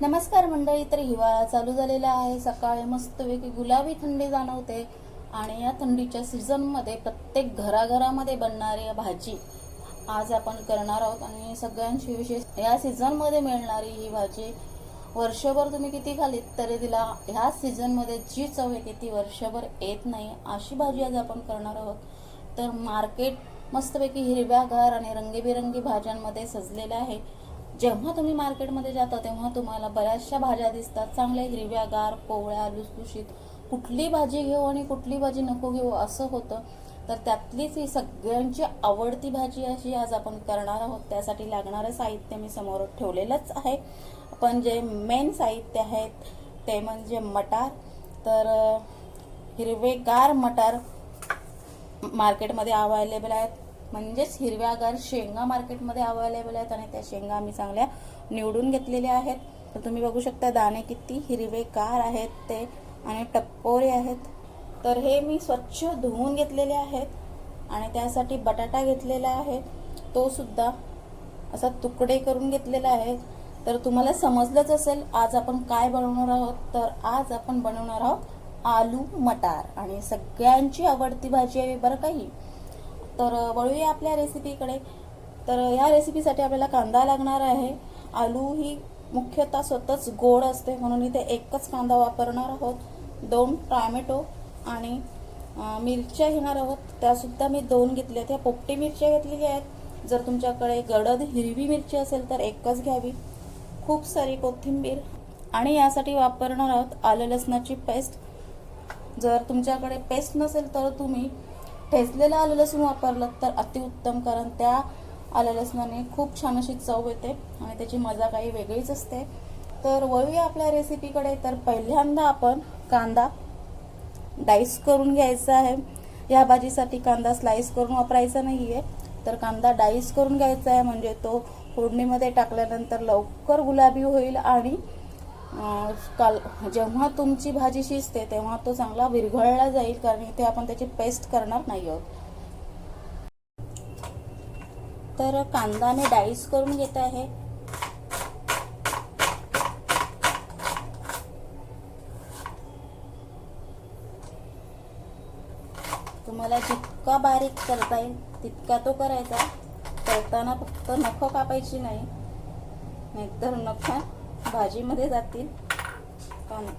नमस्कार मंडळी तर हिवाळा चालू झालेला आहे. सकाळी मस्तपैकी गुलाबी थंडी जाणवते आणि या थंडीच्या सीझनमध्ये प्रत्येक घराघरामध्ये बनणारी भाजी आज आपण करणार आहोत. आणि सगळ्यांशी विशेष या सीझनमध्ये मिळणारी ही भाजी वर्षभर तुम्ही किती खालीत तरी तिला ह्या सीझनमध्ये जी चव येते ती वर्षभर येत नाही अशी भाजी आज आपण करणार आहोत. तर मार्केट मस्तपैकी हिरव्यागार आणि रंगीबिरंगी भाज्यांमध्ये सजलेलं आहे. जेव्हा तुम्ही मार्केटमध्ये जाता तेव्हा तुम्हाला बऱ्याचशा भाज्या दिसतात. चांगल्या हिरव्यागार कोवळ्या लुसलुशीत. कुठली भाजी घेऊ आणि कुठली भाजी नको घेऊ असं होतं तर त्यातलीच ही सगळ्यांची आवडती भाजी अशी आज आपण करणार आहोत. त्यासाठी लागणारं साहित्य मी समोर ठेवलेलंच आहे. पण जे मेन साहित्य आहेत ते म्हणजे मटार. तर हिरवेगार मटार मार्केटमध्ये अवेलेबल आहेत. म्हणजेच हिरव्यागार शेंगा मार्केटमध्ये अवेलेबल आहेत आणि त्या शेंगा आम्ही चांगल्या निवडून घेतलेल्या आहेत. तर तुम्ही बघू शकता दाणे किती हिरवेगार आहेत ते आणि टप्पोरे आहेत. तर हे मी स्वच्छ धुवून घेतलेले आहेत आणि त्यासाठी बटाटा घेतलेला आहे. तो सुद्धा असा तुकडे करून घेतलेला आहे. तर तुम्हाला समजलंच असेल आज आपण काय बनवणार आहोत. तर आज आपण बनवणार आहोत आलू मटार आणि सगळ्यांची आवडती भाजी आहे बरं काही. तर वळूया आपल्या रेसिपीकडे तर या रेसिपीसाठी आपल्याला कांदा लागणार आहे. आलू ही मुख्यतः स्वतःच गोड असते म्हणून इथे एकच कांदा वापरणार आहोत. दोन टॉमॅटो आणि मिरच्या घेणार आहोत. त्यासुद्धा मी दोन घेतल्या त्या पोपटी मिरच्या घेतलेल्या आहेत. जर तुमच्याकडे गडद हिरवी मिरची असेल तर एकच घ्यावी. खूप सारी कोथिंबीर. आणि यासाठी वापरणार आहोत आलं लसणाची पेस्ट. जर तुमच्याकडे पेस्ट नसेल तर तुम्ही ठेचलेलं आलं लसूण वापरलं तर अतिउत्तम कारण त्या आलं लसणाने खूप छान अशी चव येते आणि त्याची मजा काही वेगळीच असते. तर वळूया आपल्या रेसिपीकडे तर पहिल्यांदा आपण कांदा डाईस करून घ्यायचा आहे. या भाजीसाठी कांदा स्लाईस करून वापरायचा नाही आहे तर कांदा डाईस करून घ्यायचा आहे म्हणजे तो फोडणीमध्ये टाकल्यानंतर लवकर गुलाबी होईल आणि काल जेव्हा तुमची भाजी शिजते तेव्हा तो चांगला विरघळला जाईल कारण इथे आपण त्याची पेस्ट करणार नाही आहोत. तर कांदाने डाईस करून घेत आहे. तुम्हाला जितका बारीक करता येईल तितका तो करायचा. करताना फक्त नख कापायची नाही. नाहीतर नखं भाजीमध्ये जातील. कां-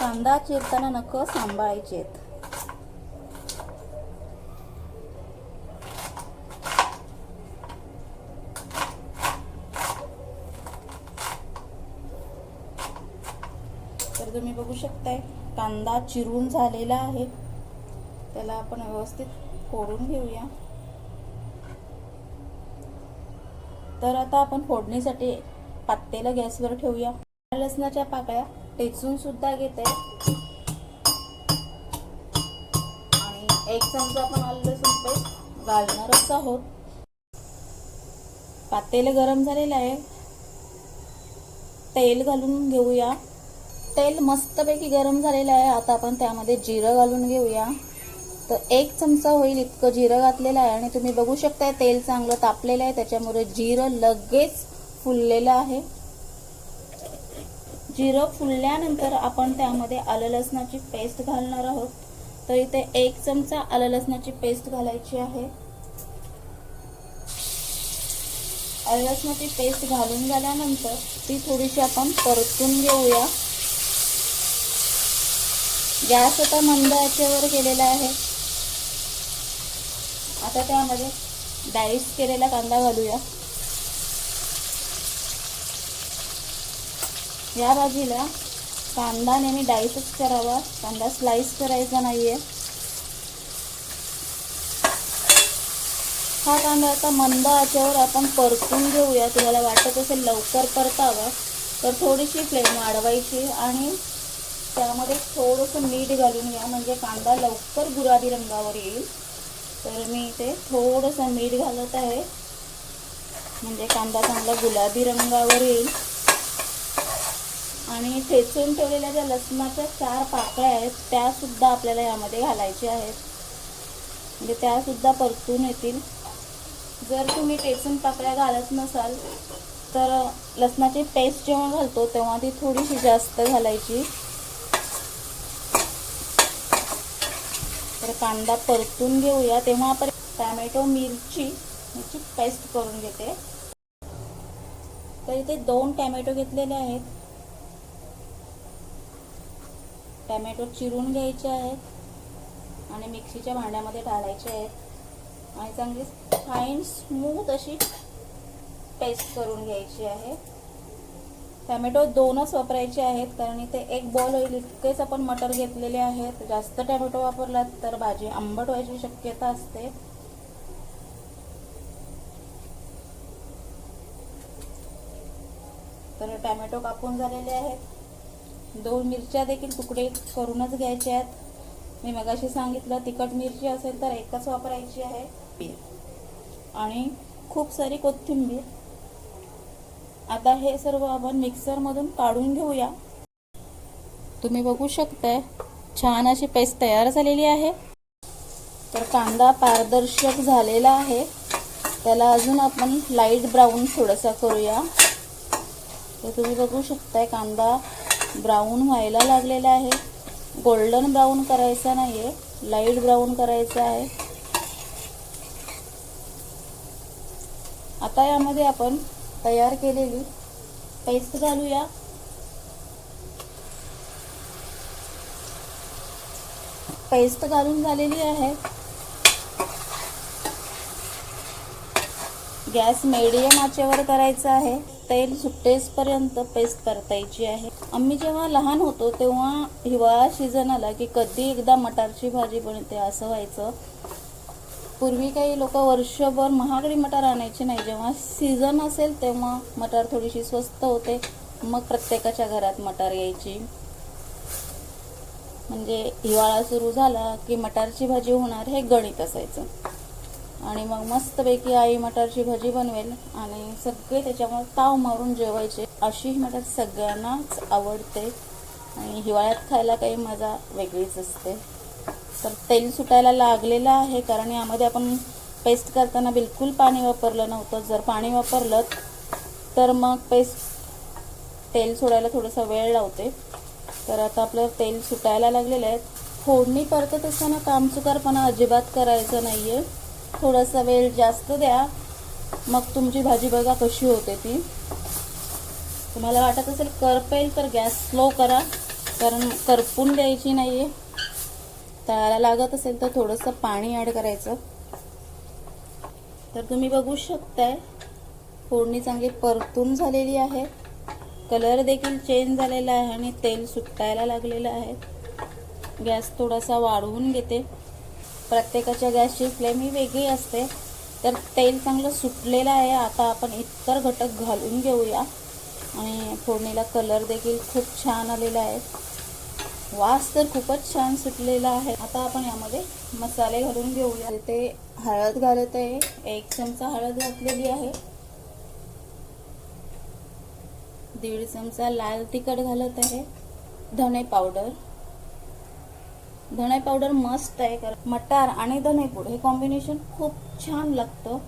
कांदा चिरताना नख सांभाळायचे तर तुम्ही बघू शकताय कांदा चिरून झालेला आहे. त्याला आपण व्यवस्थित फोडून घेऊया. तर आता आपण फोडणीसाठी पातेला गॅसवर ठेवूया. लसणाच्या पाकळ्या टेचून सुद्धा घेते. आणि एक चमचा आपण आलं लसूण पेस्ट घालणारच आहोत. पातेलं गरम झालेलं आहे. तेल घालून घेऊया. तेल मस्तपैकी गरम झालेलं आहे. आता आपण त्यामध्ये जिरं घालून घेऊया. तर एक चमचा होईल इतकं जिरं घातलेलं आहे आणि तुम्ही बघू शकताय तेल चांगलं तापलेलं आहे त्याच्यामुळे जिरं लगेच फुललेलं आहे. जिरं फुलल्यानंतर आपण त्यामध्ये आलं लसणाची पेस्ट घालणार आहोत. तर इथे एक चमचा आलं लसणाची पेस्ट घालायची आहे. आलं लसणाची पेस्ट घालून झाल्यानंतर ती थोडीशी आपण परतून घेऊया. गॅस आता मंद आचेवर केलेला आहे. आता त्यामध्ये डाईस केलेला कांदा घालूया. या भाजीला कांदा नेहमी डाईसच करावा. कांदा स्लाइस करायचा नाहीये. हा कांदा आता मंद आचेवर आपण परतून घेऊया. तुम्हाला वाटत असेल लवकर परतावा तर थोडीशी फ्लेम वाढवायची आणि त्यामध्ये थोडंसं मीठ घालून घ्या. म्हणजे कांदा लवकर गुलाबी रंगावर येईल. तर मी इथे थोडंसं मीठ घालत आहे. म्हणजे कांदा चांगला गुलाबी रंगावर येईल. आणि ठेचून ठेवलेल्या ज्या लसणाच्या चार पाकळ्या आहेत त्यासुद्धा आपल्याला यामध्ये घालायच्या आहेत. म्हणजे त्यासुद्धा परतून येतील. जर तुम्ही ठेचून पाकळ्या घालत नसाल तर लसणाची पेस्ट जेव्हा घालतो तेव्हा ती थोडीशी जास्त घालायची. तर कांदा परतून घेऊया. तेव्हा आपण टॅमॅटो मिरची ह्याची पेस्ट करून घेते. तर इथे दोन टॅमॅटो घेतलेले आहेत. टॅमॅटो चिरून घ्यायचे आहेत आणि मिक्सीच्या भांड्यामध्ये टाळायचे आहेत. आणि चांगली फाईन स्मूथ अशी पेस्ट करून घ्यायची आहे. टॅमॅटो दोनच वापरायचे आहेत कारण इथे एक बॉल होईल इतकेच आपण मटर घेतलेले आहेत. जास्त टॅमॅटो वापरलात तर भाजी आंबट व्हायची शक्यता असते. तर टॅमॅटो कापून झालेले आहेत. दोन मिरच्या देखील तुकडे करूनच घ्यायचे आहेत. मी मगाशी सांगितलं तिखट मिरची असेल तर एकच वापरायची आहे. आणि खूप सारी कोथिंबीर. आता हे सर्व आपण मिक्सरमधून काढून घेऊया. तुम्ही बघू शकताय छान अशी पेस्ट तयार झालेली आहे. तर कांदा पारदर्शक झालेला आहे. त्याला अजून आपण लाइट ब्राऊन थोडासा करूया. तर तुम्ही बघू शकताय कांदा ब्राऊन व्हायला लागलेला आहे. गोल्डन ब्राऊन करायचा नाही आहे लाइट ब्राऊन करायचा आहे. आता यामध्ये आपण तयार केलेली. पेस्ट घालूया. पेस्ट घालून झालेली आहे. गॅस मीडियम आचेवर करायचा आहे. तेल सुट्टेसपर्यंत पेस्ट परतायची आहे. आम्ही जेव्हा लहान होतो तेव्हा हिवाळा सीझन आला की कधी एकदा मटारची भाजी बनते असं व्हायचं. पूर्वी काही लोक वर्षभर महागडी मटार आणायची नाही. जेव्हा सीझन असेल तेव्हा मटार थोडीशी स्वस्त होते. मग प्रत्येकाच्या घरात मटार यायची. म्हणजे हिवाळा सुरू झाला की मटारची भाजी होणार हे गणित असायचं. आणि मग मस्तपैकी आई मटारची भाजी बनवेल आणि सगळे त्याच्यामुळे ताव मारून जेवायचे. अशी मटार सगळ्यांनाच आवडते. आणि हिवाळ्यात खायला काही मजा वेगळीच असते. तर तेल सुटायला लागलेलं आहे कारण यामध्ये आपण पेस्ट करताना बिलकुल पाणी वापरलं नव्हतं. जर पाणी वापरलं तर मग पेस्ट तेल सोडायला थोडासा वेळ लावते. तर आता आपलं तेल सुटायला लागलेलं आहे. फोडणी परतत असताना कामचुकारपणा अजिबात करायचं नाही आहे थोडासा वेळ जास्त द्या. मग तुमची भाजी बघा कशी होते ती. तुम्हाला वाटत असेल करपेल तर गॅस स्लो करा कारण करपून द्यायची नाही आहे तळाला लागत असेल तर थोडंसं पाणी ॲड करायचं. तर तुम्ही बघू शकताय फोडणी चांगली परतून झालेली आहे. कलर देखील चेंज झालेला आहे आणि तेल सुटायला लागलेलं आहे. गॅस थोडासा वाढवून घेते. प्रत्येकाच्या गॅसची फ्लेम ही वेगळी असते. तर तेल चांगलं सुटलेलं आहे. आता आपण इतर घटक घालून घेऊया. आणि फोडणीला कलर देखील खूप छान आलेला आहे. वास तर खूपच छान सुटलेला आहे. आता आपण यामध्ये मसाले घालून घेऊया. ते हळद घालत आहे. एक चमचा हळद घातलेली आहे. दीड चमचा लाल तिखट घालत आहे. धणे पावडर. धणे पावडर मस्त आहे कारण मटार आणि धणेपूड हे कॉम्बिनेशन खूप छान लागतं.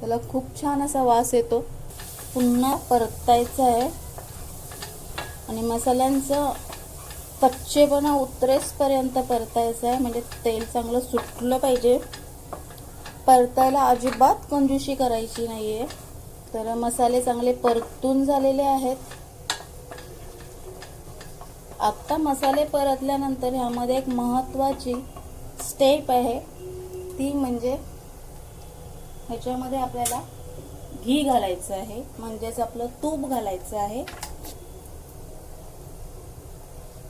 त्याला खूप छान असा वास येतो. पुन्हा परतायचा आहे. आणि मसाल्यांचं कच्चेपणा उतरेसपर्यंत परतायचं आहे म्हणजे तेल चांगलं सुटलं पाहिजे. परतायला अजिबात कंजूशी करायची नाही आहे तर मसाले चांगले परतून झालेले आहेत. आत्ता मसाले परतल्यानंतर ह्यामध्ये एक महत्त्वाची स्टेप आहे. ती म्हणजे ह्याच्यामध्ये आपल्याला घी घालायचं आहे. म्हणजेच आपलं तूप घालायचं आहे.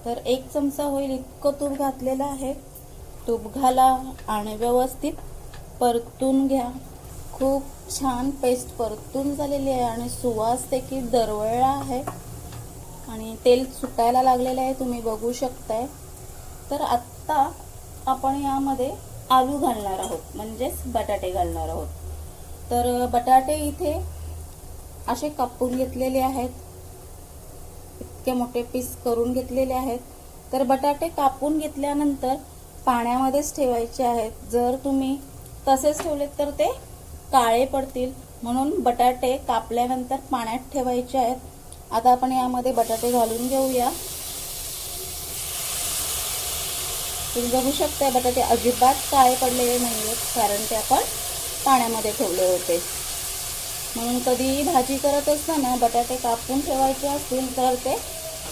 तर एक चमचा होईल इतकं तूप घातलेलं आहे. तूप घाला आणि व्यवस्थित परतून घ्या. खूप छान पेस्ट परतून झालेली आहे आणि सुवास देखील दरवळला आहे. आणि तेल सुटायला लागलेलं आहे तुम्ही बघू शकताय. तर आत्ता आपण यामध्ये आलू घालणार आहोत म्हणजेच बटाटे घालणार आहोत. तर बटाटे इथे असे कापून घेतलेले आहेत. इतके मोठे पीस करून घेतलेले आहेत तर बटाटे कापून घेतल्यानंतर पाण्यामध्येच ठेवायचे आहेत. जर तुम्ही तसेच ठेवलेत तर ते काळे पडतील. म्हणून बटाटे कापल्यानंतर पाण्यात ठेवायचे आहेत. आता आपण यामध्ये बटाटे घालून घेऊया. तुम्ही बघू शकता बटाटे अजिबात काळे पडलेले नाही आहेत कारण ते आपण पाण्यामध्ये ठेवले होते. म्हणून कधीही भाजी करत असताना बटाटे कापून ठेवायचे असतील तर ते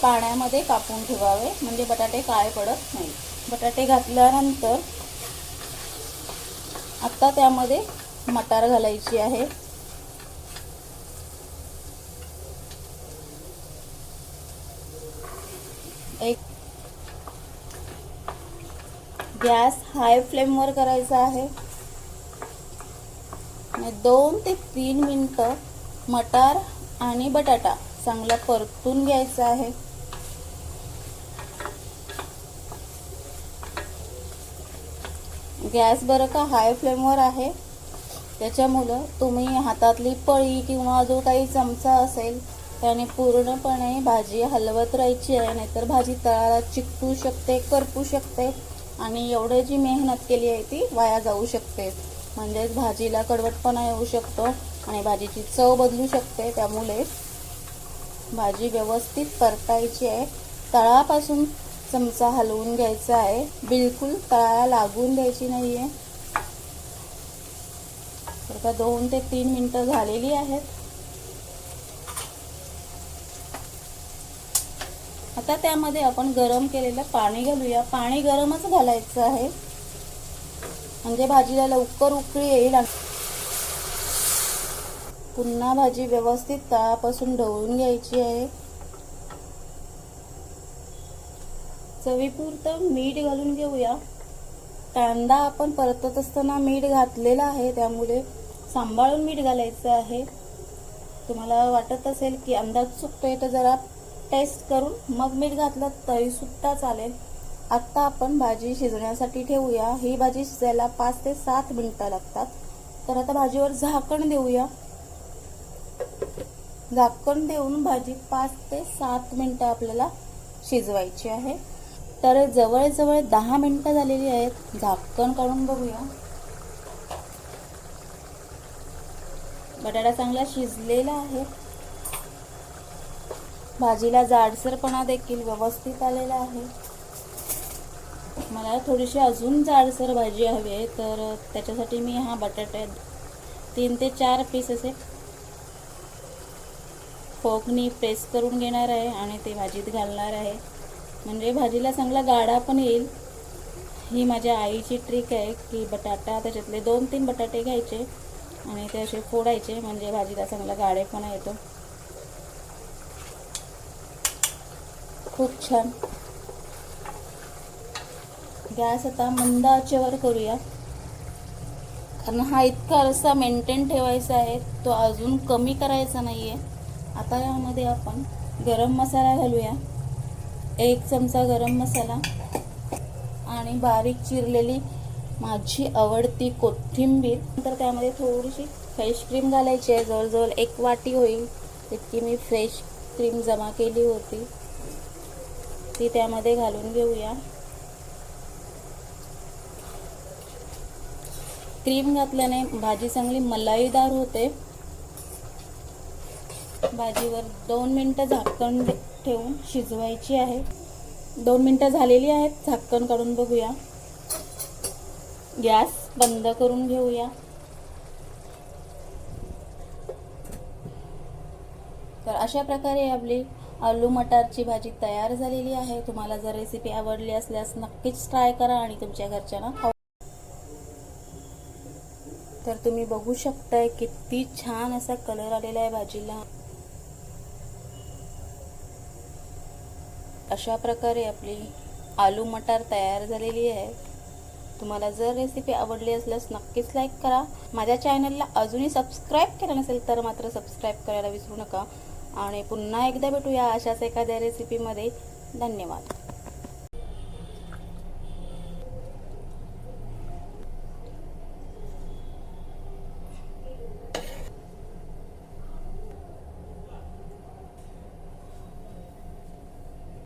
पाण्यामध्ये कापून ठेवावे. म्हणजे बटाटे काय पडत नाही. बटाटे घातल्यानंतर आता त्यामध्ये मटार घालायची आहे. एक गॅस हाय फ्लेमवर करायचा आहे. दोन ते तीन मिनटं मटार आणि बटाटा चांगला परतून घ्यायचा आहे. गॅस बरं का हाय फ्लेमवर आहे. त्याच्यामुळं तुम्ही हातातली पळी किंवा जो काही चमचा असेल त्याने पूर्णपणे भाजी हलवत राहायची आहे नाहीतर भाजी तळाला चिकटू शकते करपू शकते आणि एवढे जी मेहनत केली आहे ती वाया जाऊ शकते. म्हणजेच भाजीला कडवटपणा येऊ शकतो आणि भाजीची चव बदलू शकते. त्यामुळे भाजी व्यवस्थित परतायची आहे. तळापासून चमचा हलवून घ्यायचा आहे. बिलकुल तळाला लागून द्यायची नाही आहे तर का दोन ते तीन मिनटं झालेली आहेत. आता त्यामध्ये आपण गरम केलेलं पाणी घालूया. पाणी गरमच घालायचं आहे. म्हणजे भाजीला लवकर उकळी येईल पुन्हा भाजी व्यवस्थित तळापासून ढवळून घ्यायची आहे. चवीपुरतं मीठ घालून घेऊया. कांदा आपण परतत असताना मीठ घातलेलं आहे त्यामुळे सांभाळून मीठ घालायचं आहे. तुम्हाला वाटत असेल की अंदाज चुकतोय तर जरा टेस्ट करून मग मीठ घातलं तरी सुद्धा चालेल. आत्ता आपण भाजी शिजण्यासाठी ठेवूया. ही भाजी शिजायला पाच ते सात मिनटं लागतात. तर आता भाजीवर झाकण देऊया. झाकण देऊन भाजी पाच ते सात मिनटं आपल्याला शिजवायची आहे. तर जवळजवळ दहा मिनटं झालेली आहेत. झाकण काढून बघूया. बटाटा चांगला शिजलेला आहे. भाजीला जाडसरपणा देखील व्यवस्थित आलेला आहे. मला थोडीशी अजून जाडसर भाजी हवी आहे तर त्याच्यासाठी मी हा बटाटा तीन ते चार पीस असे फोकनी प्रेस करून घेणार आहे आणि ते भाजीत घालणार आहे. म्हणजे भाजीला चांगला गाडा पण येईल. ही माझ्या आईची ट्रिक आहे की बटाटा त्याच्यातले दोन तीन बटाटे घ्यायचे आणि ते असे फोडायचे म्हणजे भाजीला चांगला गाडेपणा येतो. खूप छान. गॅस आता मंद आचेवर करूया. कारण हा इतका रस्सा मेंटेन ठेवायचा आहे तो अजून कमी करायचा नाही आहे आता यामध्ये आपण गरम मसाला घालूया. एक चमचा गरम मसाला आणि बारीक चिरलेली माझी आवडती कोथिंबीर. नंतर त्यामध्ये थोडीशी फ्रेश क्रीम घालायची आहे. जवळजवळ एक वाटी होईल. इतकी मी फ्रेश क्रीम जमा केली होती. ती त्यामध्ये घालून घेऊया. क्रीम घातल्याने भाजी चांगली मलाईदार होते. भाजीवर दोन मिनटं झाकण ठेवून शिजवायची आहे. दोन मिनटं झालेली आहेत. झाकण काढून बघूया. गॅस बंद करून घेऊया. तर अशा प्रकारे आपली आलू मटारची भाजी तयार झालेली आहे. तुम्हाला जर रेसिपी आवडली असल्यास नक्कीच ट्राय करा आणि तुमच्या घरच्यांना खाऊ तर तुम्ही बघू शकताय किती छान असा कलर आलेला आहे भाजीला. अशा प्रकारे आपली आलू मटार तयार झालेली आहे. तुम्हाला जर रेसिपी आवडली असल्यास नक्कीच लाईक करा. माझ्या चॅनलला अजूनही सबस्क्राईब केलं नसेल तर मात्र सबस्क्राईब करायला विसरू नका. आणि पुन्हा एकदा भेटूया अशाच एखाद्या रेसिपीमध्ये धन्यवाद.